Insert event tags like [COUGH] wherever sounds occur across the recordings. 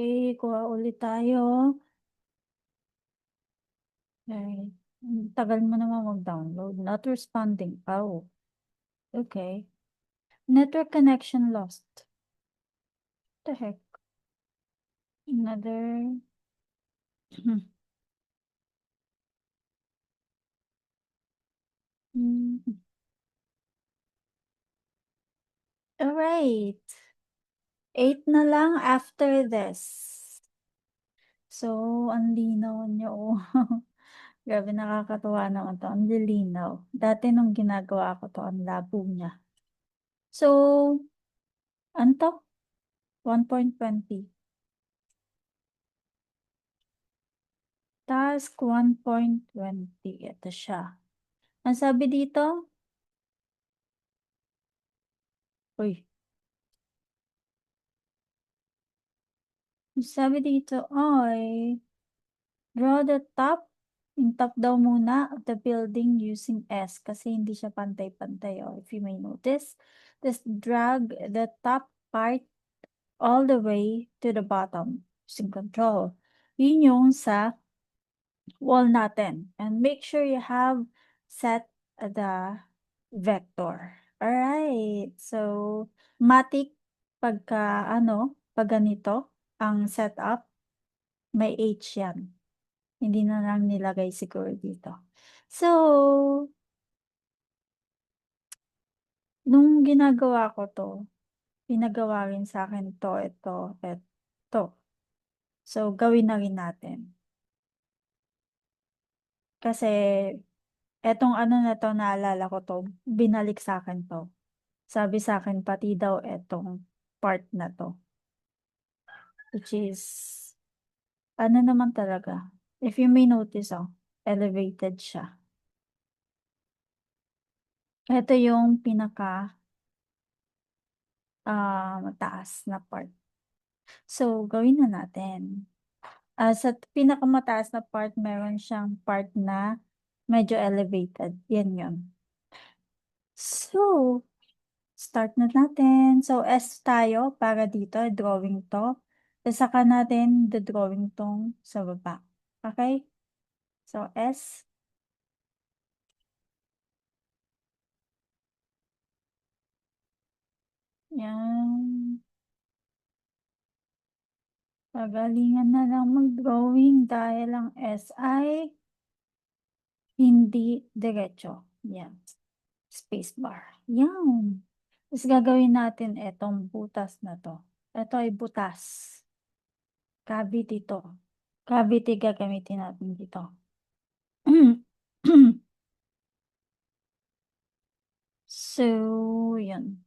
Okay, kuha ulit tayo. Okay. Hmm, tagal mo naman mag-download. Not responding. Oh. Okay. Network connection lost. What the heck? Another. Hmm. Hmm. All right. 8 na lang after this. So, ang linaw niyo. Oh. [LAUGHS] Grabe, nakakatuwa naman to. Ang lilinaw. Dati nung ginagawa ko to, ang labo niya. So, anto? 1.20. Task 1.20. Ito siya. Ang sabi dito? Uy, sabi dito ay draw the top yung top daw muna of the building using S kasi hindi siya pantay-pantay. Oh, if you may notice, just drag the top part all the way to the bottom using control. Yun yung sa wall natin. And make sure you have set the vector. Alright. So, matic pagka ano, pag ganito, ang setup, may H yan. Hindi na lang nilagay siguro dito. So, nung ginagawa ko to, pinagawa rin sa akin to, ito, ito. So, gawin na rin natin. Kasi, etong ano na to, naalala ko to, binalik sa akin to. Sabi sa akin, pati daw etong part na to. Which is, ano naman talaga. If you may notice, oh, elevated siya. Ito yung pinaka ah mataas na part. So, gawin na natin. Ah, sa pinakamataas na part, meron siyang part na medyo elevated. Yan yun. So, start na natin. So, S tayo para dito, drawing to. Tapos saka natin the drawing tong sa baba. Okay? So, S. Yan. Pagalingan na lang mag-drawing dahil ang S ay hindi diretso. Yan. Spacebar. Yan. Tapos gagawin natin etong butas na to. Ito ay butas. Cavity to. Cavity gagamitin natin dito. [CLEARS THROAT] so, yun.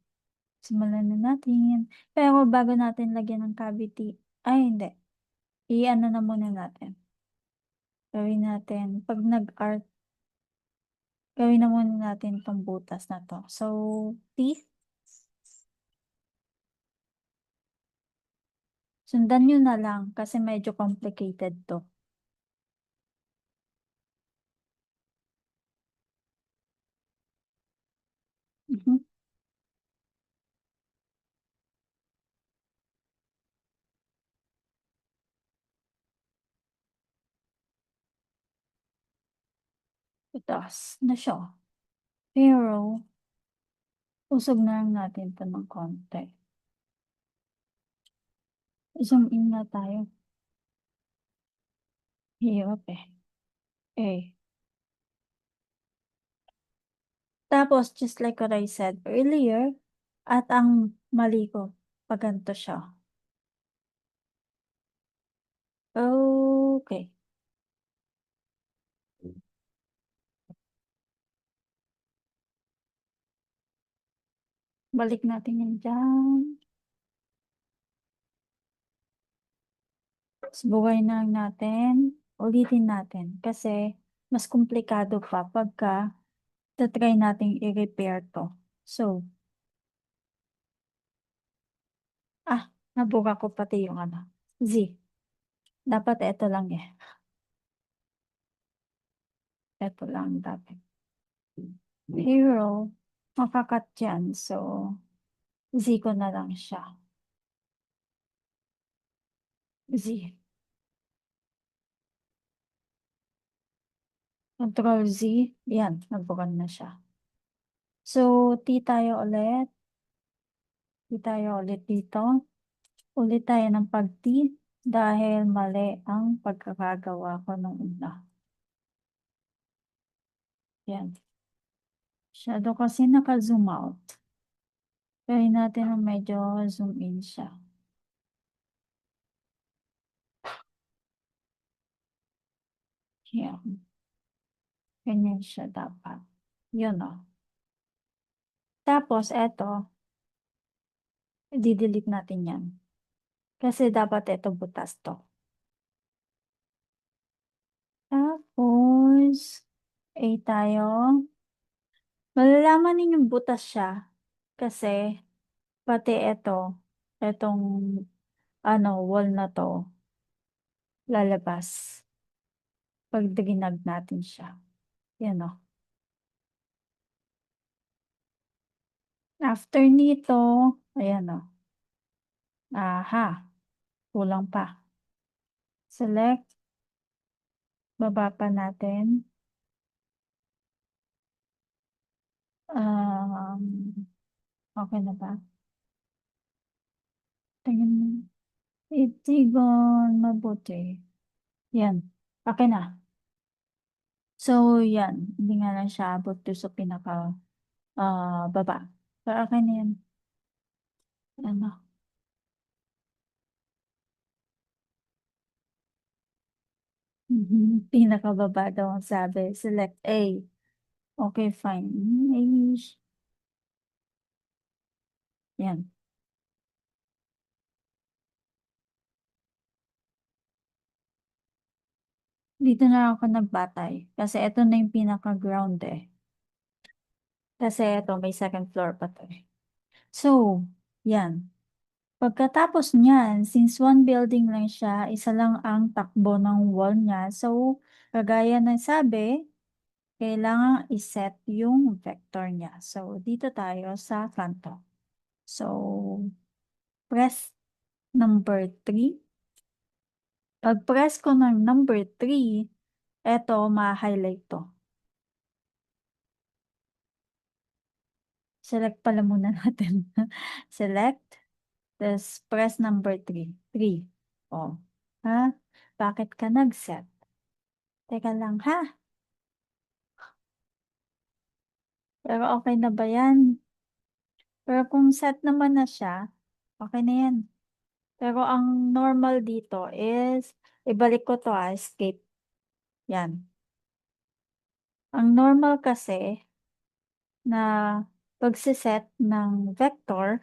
Simulan na natin. Pero bago natin lagyan ng cavity, ay hindi. I-ano na muna natin. Gawin natin, pag nag-art, gawin na muna natin itong butas na to. So, teeth. Sundan nyo na lang kasi medyo complicated to. Mhm. Butas na siya. Pero, usog na lang natin ito ng konti. Zoom in na tayo. Hirap eh. Eh. Tapos, just like what I said earlier, at ang mali ko, pag ganito siya. Okay. Balik natin yan dyan. Subukan na lang natin. Ulitin natin. Kasi, mas komplikado pa pagka tatry natin i-repair to. So, ah, nabuka ko pati yung ano. Z. Dapat ito lang eh. Ito lang dapat. Hero, makakat yan. So, Z ko na lang siya. Z. Control Z. Yan, nagbukan na siya. So, T tayo ulit. T tayo ulit dito. Ulit tayo ng pag-T dahil mali ang pagkakagawa ko nung una. Yan. Shadow kasi naka-zoom out. Try natin na medyo zoom in siya. Yan. Ganyan siya dapat. Yun o. Tapos, eto. I-delete natin yan. Kasi dapat ito butas to. Tapos, A tayo. Malalaman ninyong butas siya. Kasi, pati ito, itong, ano, wall na to, lalabas. Pag natin siya. Yan o. After nito, ayan o. Aha. Kulang pa. Select. Baba pa natin. Um, okay na ba? Tingnan mo. Itigon mabuti. Yan. Okay na. So, yan. Hindi nga lang siya abot doon sa pinaka ah, baba. Pero okay na yan. Ano? [LAUGHS] Pinakababa daw ang sabi. Select A. Okay, fine. Aish. Yan. Dito na ako nagbatay. Kasi ito na yung pinaka-ground eh. Kasi ito, may second floor pa to eh. So, yan. Pagkatapos niyan, since one building lang siya, isa lang ang takbo ng wall niya. So, kagaya ng sabi, kailangan iset yung vector niya. So, dito tayo sa kanto. So, press number 3. Pag press ko ng number 3, eto, ma-highlight to. Select pala muna [LAUGHS] natin. Select. Tapos press number 3. 3. O. Ha? Bakit ka nag-set? Teka lang ha. Pero okay na ba yan? Pero kung set naman na siya, okay na yan. Pero ang normal dito is, ibalik ko to ah, escape. Yan. Ang normal kasi, na pagsiset ng vector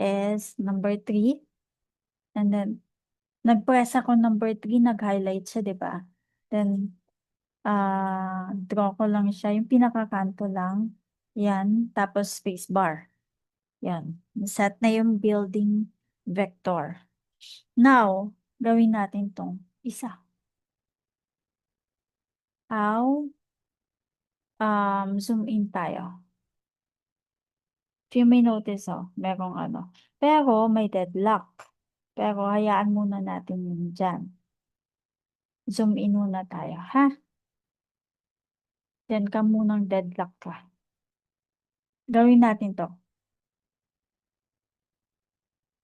is number 3. And then, nag-press ako number 3, nag-highlight siya, di ba? Then, ah draw ko lang siya, yung pinakakanto lang. Yan, tapos space bar. Yan, set na yung building vector. Now, gawin natin tong isa. How? Um, zoom in tayo. If you may notice, oh, merong ano. Pero may deadlock. Pero hayaan muna natin yun dyan. Zoom in muna tayo, ha? Then ka munang deadlock ka. Gawin natin to.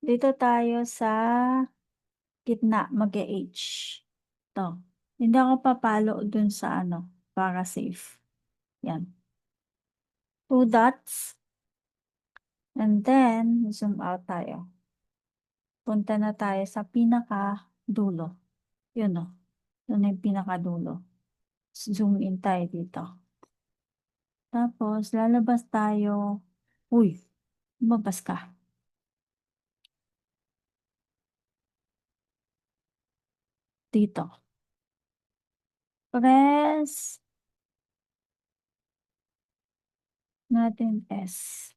Dito tayo sa gitna, mag-H. To. Hindi ako papalo dun sa ano, para safe. Yan. Two dots. And then, zoom out tayo. Punta na tayo sa pinaka dulo. Yun o. Yun na yung pinaka dulo. Zoom in tayo dito. Tapos, lalabas tayo. Uy, lumabas ka. Dito. Press natin S.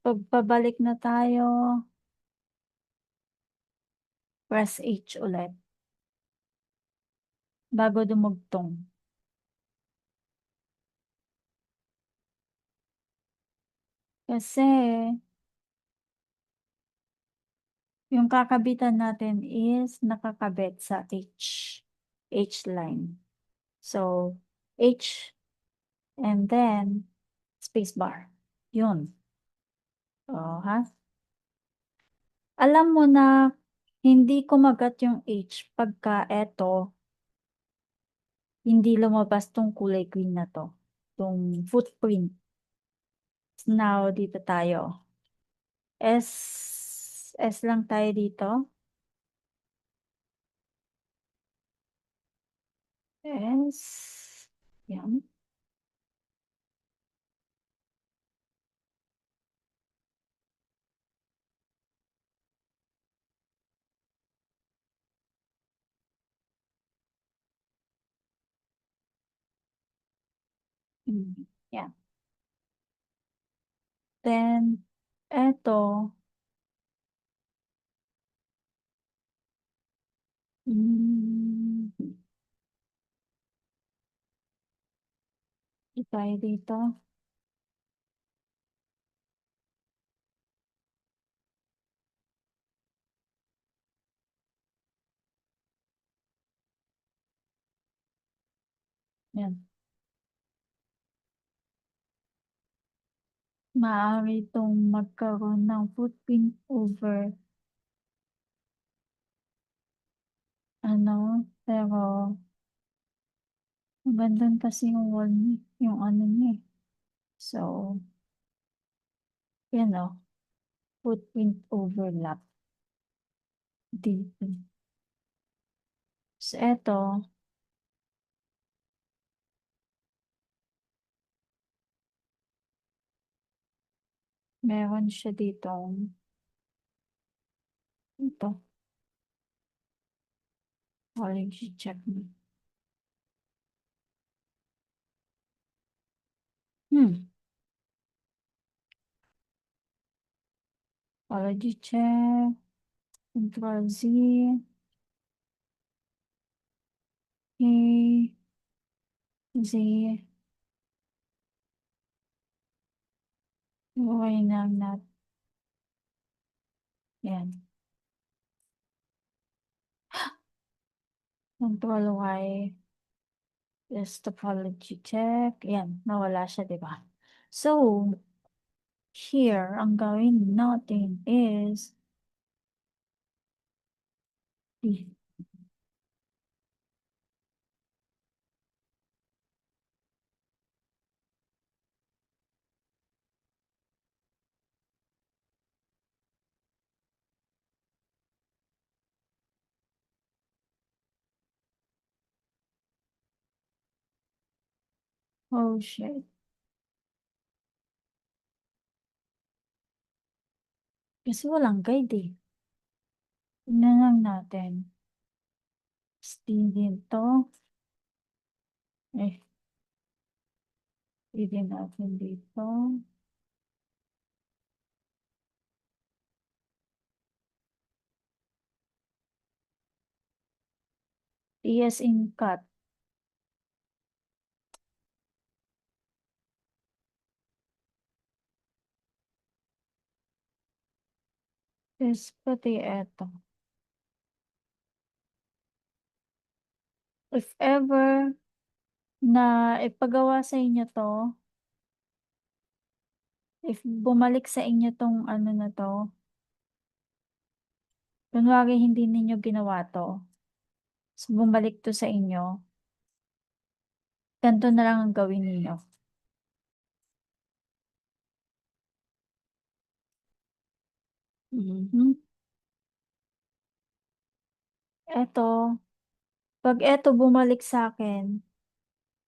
Pagpabalik na tayo, press H ulit. Bago dumugtong. Kasi, Yung kakabitan natin is nakakabit sa H, H line. So, H and then space bar. Yun. O, ha? Alam mo na hindi kumagat yung H pagka eto hindi lumabas tong kulay green na to. Tong footprint. Now, dito tayo. S, S lang tayo dito. S, yan. Mm, yan. Then, eto. Mm, dito tayo dito. Yan. Maaari itong magkaroon ng footprint over ano, pero maganda kasi yung wall niya, yung ano niya. eh. So, yan o. Footprint overlap. Dito. So, eto. Meron siya dito. Ito. Quality check mo. Hmm. Quality check. Control Z. A. Z. Okay na nat. Yan. Control Y. Is topology check. Yan. Nawala siya, di ba? So, here, ang gawin natin is Oh, shit. Kasi walang guide eh. Tingnan lang natin. Steam to. Eh. Pwede natin dito. TS in cut. Is pati eto. If ever na ipagawa sa inyo to, if bumalik sa inyo tong ano na to, kunwari hindi ninyo ginawa to, so bumalik to sa inyo, ganito na lang ang gawin ninyo. Mhm. Eto, pag eto bumalik sa akin,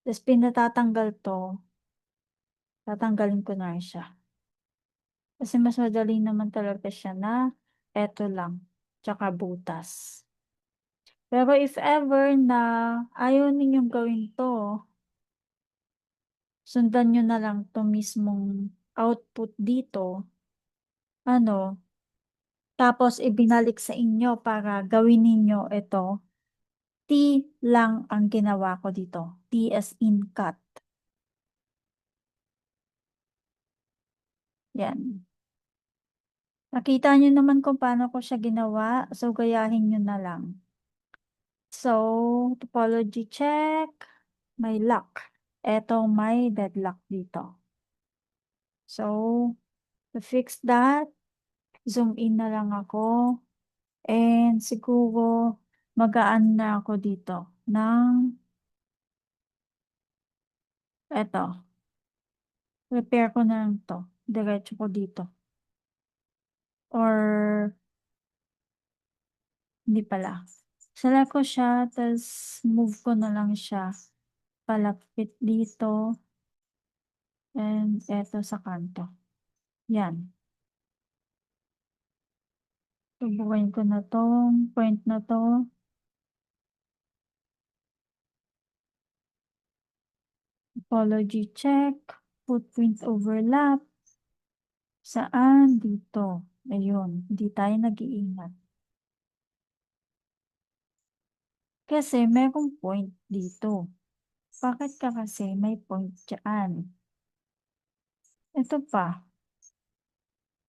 tapos pinatatanggal to, tatanggalin ko na siya. Kasi mas madali naman talaga siya na eto lang, tsaka butas. Pero if ever na ayaw ninyong gawin to, sundan nyo na lang to mismong output dito, ano, tapos ibinalik sa inyo para gawin ninyo ito, T lang ang ginawa ko dito. T as in cut. Yan. Nakita niyo naman kung paano ko siya ginawa, so gayahin niyo na lang. So, topology check, may lock. Eto may deadlock dito. So, to fix that, zoom in na lang ako. And siguro, magaan na ako dito ng eto. Repair ko na lang to. Diretso ko dito. Or, hindi pala. Select ko siya, tapos move ko na lang siya. Palapit dito. And eto sa kanto. Yan. Tubukin ko na tong point na to. Topology check. Footprint overlap. Saan? Dito. Ayun. Hindi tayo nag-iingat. Kasi merong point dito. Bakit ka kasi may point dyan? Ito pa.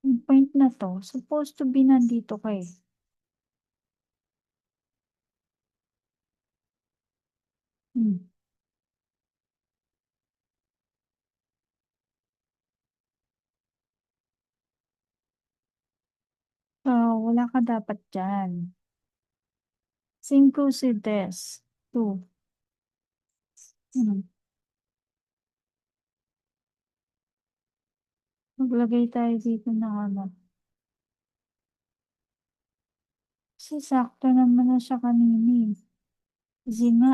Yung point na to, supposed to be nandito kay. Hmm. So, wala ka dapat dyan. Synchronous. Two. Hmm. Maglagay tayo dito ng ano. Kasi sakto naman na siya kanina eh. Kasi nga.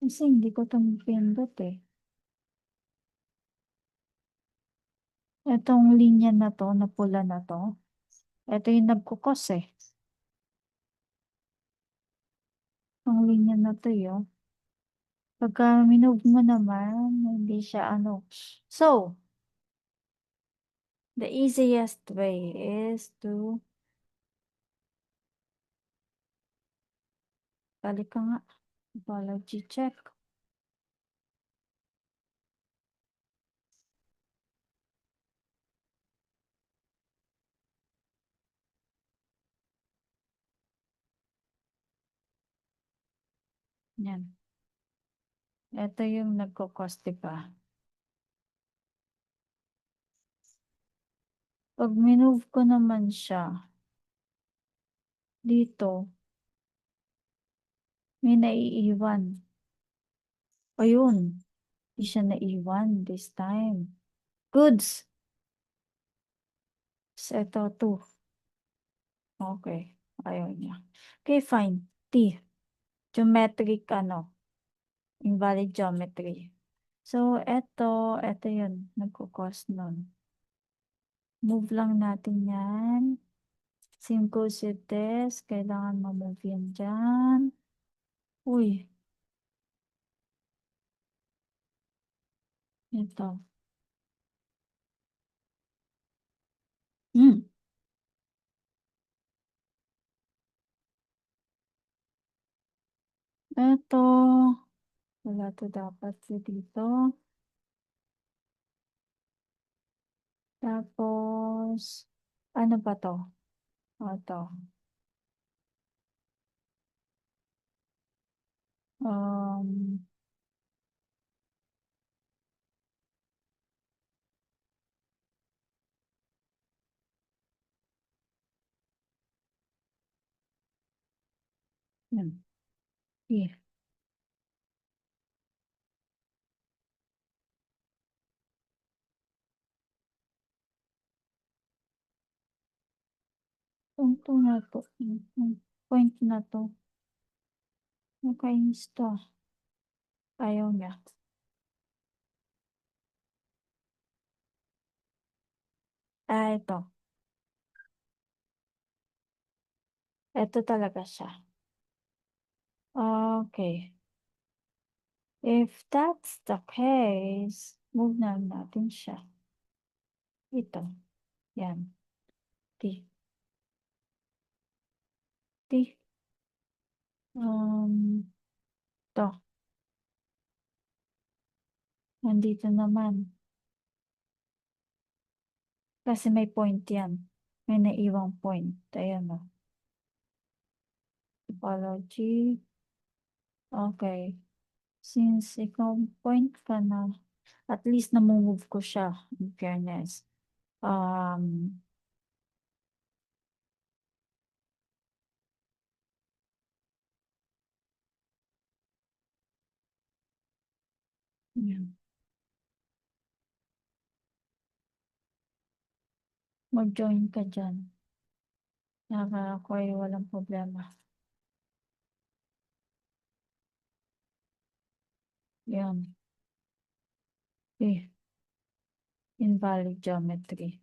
Kasi hindi ko tumipindot eh. Itong linya na to, na pula na to. Ito yung nagkukos eh. Ang linya na to yun. Pagka minove mo naman, hindi siya ano. So, the easiest way is to balik ka nga. Apology check. Yan. Ito yung nagkukos, diba? Pag minove ko naman siya, dito, may naiiwan. Ayun. Hindi siya naiwan this time. Goods. So, ito, two. Okay. Ayaw niya. Okay, fine. T. Geometric, ano. Invalid geometry. So, ito, ito yun. Nagkukos nun. Move lang natin yan. This. Kailangan ma-move yan dyan. Uy. Ito. Hmm. Ito. Wala to dapat dito. Tapos, ano ba to? Ito. Um, yan. Here. Punto na to. Point na to. Nakainis to. Ayaw niya. Ah, ito. Ito talaga siya. Okay. If that's the case, move na natin siya. Ito. Yan. T. T. Um, to. Nandito naman. Kasi may point yan. May naiwang point. Ayan o. Topology. Okay. Since ikaw point ka na, at least namumove ko siya, in fairness. Um, yan. Mag-join ka dyan. Nakaka ay walang problema. Yan. Eh. Invalid geometry.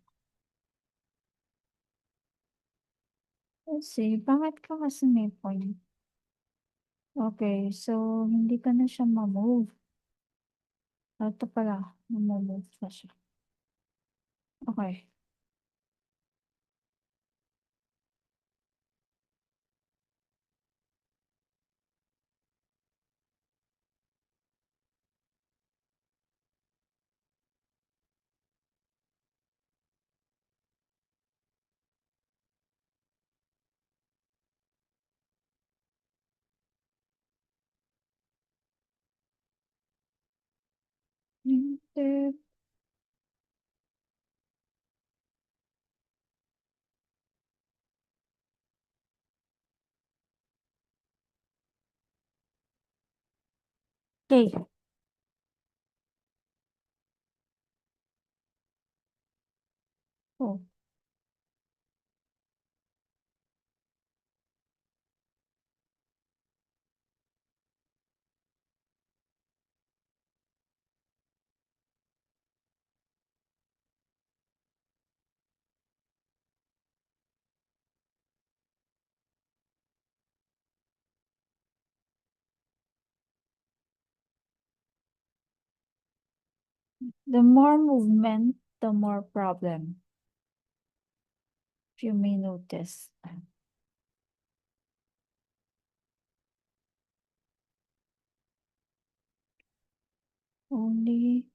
See, bakit ka kasi may point? Okay, so hindi ka na siya ma-move. Ito pala, ma-move na siya. Okay. Inter Okay. Oh. The more movement, the more problem. If you may notice. Only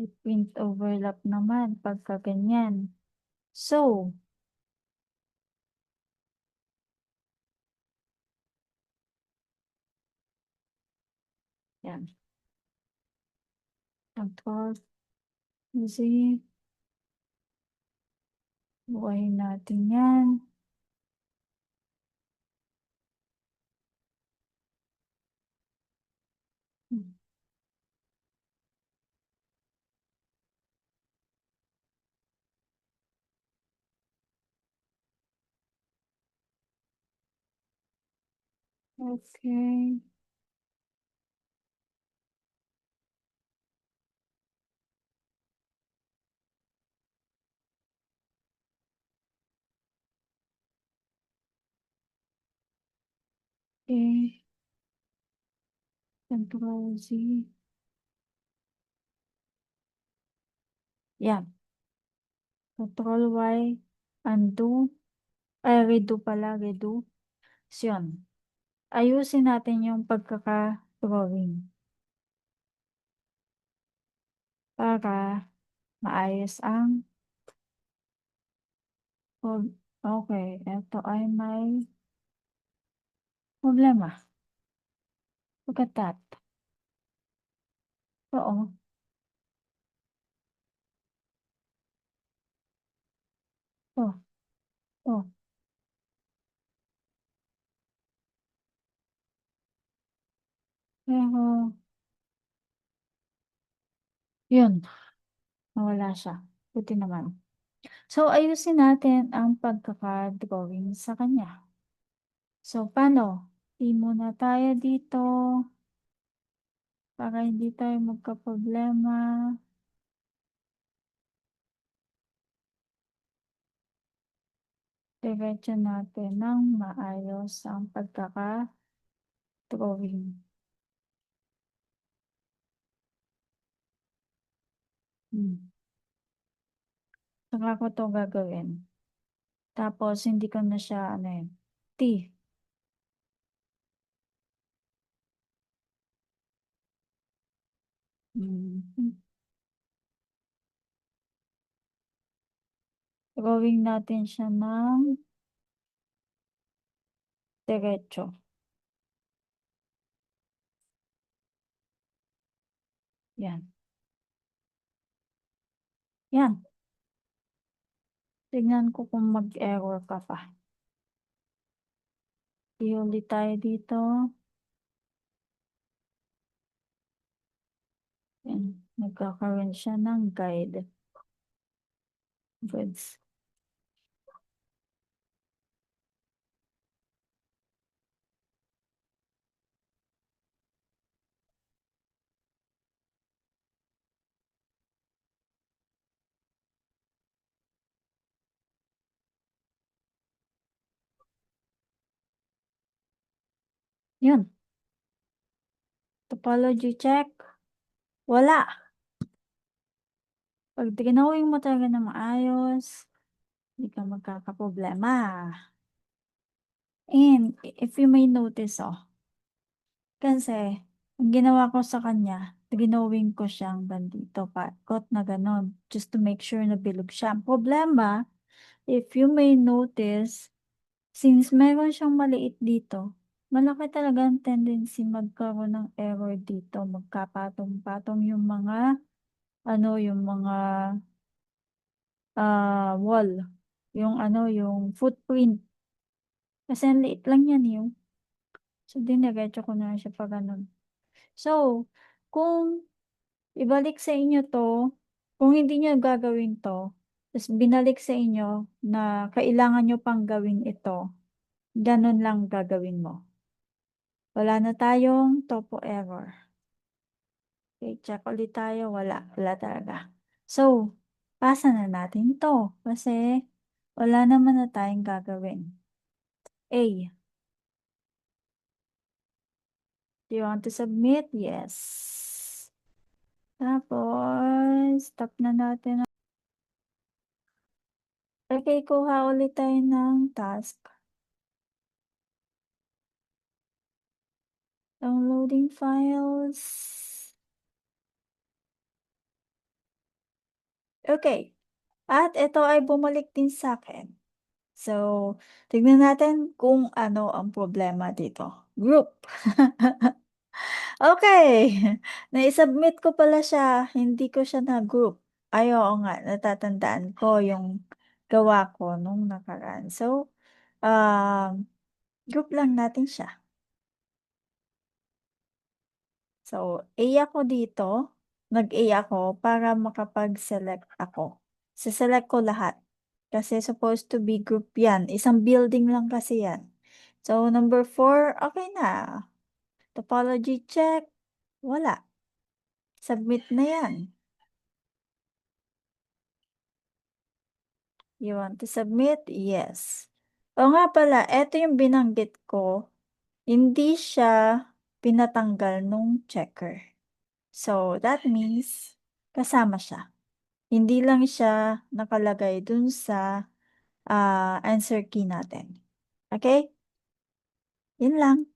it print overlap naman pagka ganyan. So, yan. Control Z. Buhayin natin yan. Hmm. Okay. Okay. Control Z. Yan. Control Y. Undo. Ay, redo pala, redo. So, yun. Ayusin natin yung pagkaka-drawing. Para maayos ang okay, ito ay may problema. Look at that. Oo. Oh. Oh. Pero, yun. Nawala siya. Buti naman. So, ayusin natin ang pagkaka-drawing sa kanya. So, paano? Di muna tayo dito. Para hindi tayo magka-problema. Diretso natin ng maayos ang pagkaka-drawing. Hmm. Saka ko to gagawin. Tapos, hindi ko na siya, ano yun, T. Mhm. Drawing natin siya ng diretso. Yan. Yan. Tignan ko kung mag-error ka pa. E ulit tayo dito. Yan, nagkakaroon siya ng guide. Goods. Yun. Topology check. Wala. Pag tinawin mo talaga na maayos, hindi ka magkakaproblema. And if you may notice, oh, kasi ang ginawa ko sa kanya, drawing ko siyang bandito, pakot na ganon, just to make sure na bilog siya. Problema, if you may notice, since meron siyang maliit dito, malaki talaga ang tendency magkaroon ng error dito, magkapatong-patong yung mga, ano, yung mga, ah, wall, yung ano, yung footprint. Kasi liit lang yan yung. So, diniretso ko na siya pa ganun. So, kung ibalik sa inyo to, kung hindi nyo gagawin to, tapos binalik sa inyo na kailangan nyo pang gawin ito, ganun lang gagawin mo. Wala na tayong topo error. Okay, check ulit tayo. Wala. Wala talaga. So, pasa na natin to. Kasi, wala naman na tayong gagawin. A. Do you want to submit? Yes. Tapos, stop na natin. Okay, kuha ulit tayo ng task. Downloading files. Okay. At ito ay bumalik din sa akin. So, tignan natin kung ano ang problema dito. Group. [LAUGHS] okay. Nai-submit ko pala siya. Hindi ko siya na-group. Ay, nga. Natatandaan ko yung gawa ko nung nakaraan. So, um, group lang natin siya. So, A ako dito. Nag-A ako para makapag-select ako. Se-select ko lahat. Kasi supposed to be group yan. Isang building lang kasi yan. So, number 4, okay na. Topology check. Wala. Submit na yan. You want to submit? Yes. O nga pala, eto yung binanggit ko. Hindi siya pinatanggal nung checker. So, that means kasama siya. Hindi lang siya nakalagay dun sa ah, answer key natin. Okay? Yun lang.